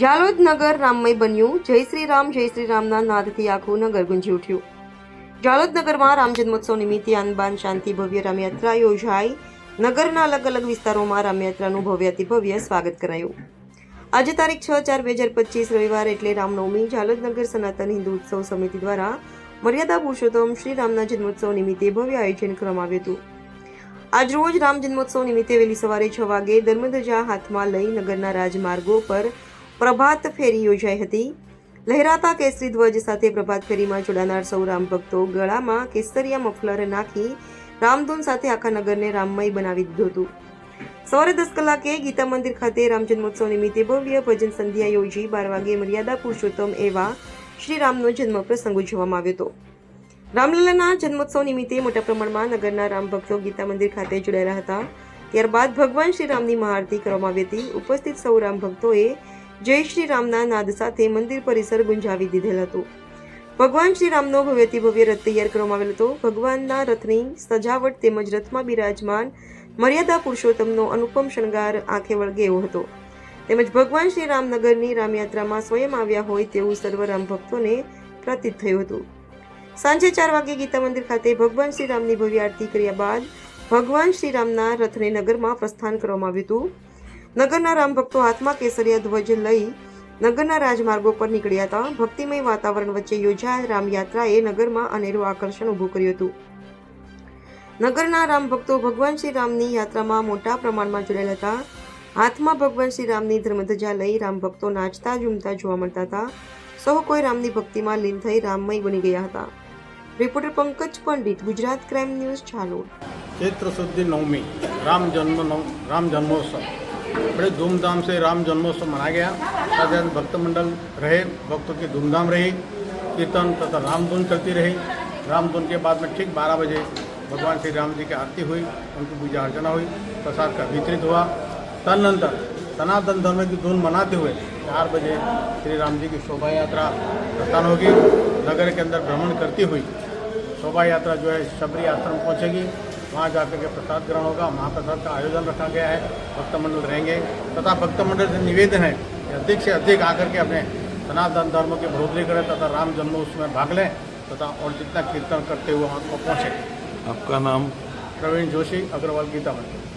જાલોદ નગર રામમય બન્યું. જય શ્રી રામ, જય શ્રી રામના નાદથી આખું નગર ગુંજી ઉઠ્યું. જાલોદ નગરમાં રામ જન્મોત્સવ નિમિત્તે આનબાન શાંતિ, ભવ્ય રામયાત્રા યોજાઈ. નગરના અલગ અલગ વિસ્તારોમાં રામયાત્રાનું ભવ્યાતિ ભવ્ય સ્વાગત કરાયું. આજે તારીખ છ ચાર બે હજાર પચીસ રવિવાર એટલે રામનવમી. જાલોદ નગર સનાતન હિન્દુ ઉત્સવ સમિતિ દ્વારા મર્યાદા પુરુષોત્તમ શ્રી રામના જન્મોત્સવ નિમિત્તે ભવ્ય આયોજન કરવામાં આવ્યું હતું. આજરોજ રામ જન્મોત્સવ નિમિત્તે વહેલી સવારે છ વાગે ધર્મધ્વજા હાથમાં લઈ નગરના રાજમાર્ગો પર પ્રભાત ફેરી યોજાઈ હતી. લહેરાતા કેસરી ધ્વજ સાથે પ્રભાત ફેરીમાં જોડાનાર સૌ રામ ભક્તો ગળામાં કેસરિયા મફલર નાખી રામધૂન સાથે આખા નગરને રામમય બનાવી દીધું હતું. સવારે દસ કલાકે ગીતા મંદિર ખાતે રામ જન્મોત્સવ નિમિત્તે ભવ્ય ભજન સંધ્યા યોજી બાર વાગે મર્યાદા પુરુષોત્તમ એવા શ્રી રામનો જન્મ પ્રસંગ ઉજવવામાં આવ્યો હતો. રામલલ્લાના જન્મોત્સવ નિમિત્તે મોટા પ્રમાણમાં નગરના રામ ભક્તો ગીતા મંદિર ખાતે જોડાયેલા હતા. ત્યારબાદ ભગવાન શ્રી રામની મહાઆરતી કરવામાં આવી હતી. ઉપસ્થિત સૌ રામ ભક્તોએ જય શ્રી રામના નાદ સાથે મંદિર પરિસર ગુંજાવી દીધેલ હતું. ભગવાન શ્રી રામનો ભવ્યથી ભવ્ય રથ તૈયાર કરવામાં આવેલ હતો. ભગવાનના રથની સજાવટ તેમજ રથમાં બિરાજમાન મર્યાદા પુરુષોત્તમનો અનુપમ શણગાર આંખે વળગે એવો હતો. તેમજ ભગવાન શ્રી રામનગરની રામયાત્રામાં સ્વયં આવ્યા હોય તેવું સર્વ રામ ભક્તોને પ્રતીત થયું હતું. સાંજે ચાર વાગે ગીતા મંદિર ખાતે ભગવાન શ્રી રામની ભવ્ય આરતી કર્યા બાદ ભગવાન શ્રી રામના રથને નગરમાં પ્રસ્થાન કરવામાં આવ્યું હતું. નગરના રામભક્તો હાથમાં કેસરિયા ધ્વજ લઈ નગરના રાજમાર્ગો પર નીકળ્યા હતા. ભક્તિમય વાતાવરણ વચ્ચે યોજાયેલ રામયાત્રાએ નગરમાં અનેરું આકર્ષણ ઊભું કર્યું હતું. નગરના રામભક્તો ભગવાન શ્રી રામની યાત્રામાં મોટા પ્રમાણમાં જોડાયેલા હતા. હાથમાં ભગવાન શ્રી રામની ધર્મધજા લઈ રામભક્તો નાચતા, ઝૂમતા જોવા મળતા હતા. સૌ કોઈ રામની ભક્તિમાં લીન થઈ રામમય બની ગયા હતા. Reporter Pankaj Pandit, Gujarat crime news ચાલો ચૈત્ર શુદ્ધિ નવમી, રામ જન્મ રામ જન્મોત્સવ. बड़े धूमधाम से राम जन्मोत्सव मनाया गया। साधारण भक्त मंडल रहे, भक्तों की धूमधाम रही, कीर्तन तथा रामधुन चलती रही। रामधुन के बाद में ठीक बारह बजे भगवान श्री राम जी की आरती हुई, उनकी पूजा अर्चना हुई, प्रसाद का वितरित हुआ। तदनंतर सनातन धर्म की धुन मनाते हुए चार बजे श्री राम जी की शोभा यात्रा प्रस्थान होगी। नगर के अंदर भ्रमण करती हुई शोभा यात्रा जो है शबरी आश्रम पहुंचेगी। वहाँ जाकर के प्रसाद ग्रहण होगा महाप्रसाद का आयोजन रखा गया है भक्त मंडल रहेंगे तथा भक्त मंडल से निवेदन है कि अधिक से अधिक आकर के अपने सनातन धर्म की बढ़ोतरी करें तथा राम जन्मोत्सव में भाग लें तथा और जितना कीर्तन करते हुए वहाँ को पहुँचे आपका नाम प्रवीण जोशी अग्रवाल गीता मंदिर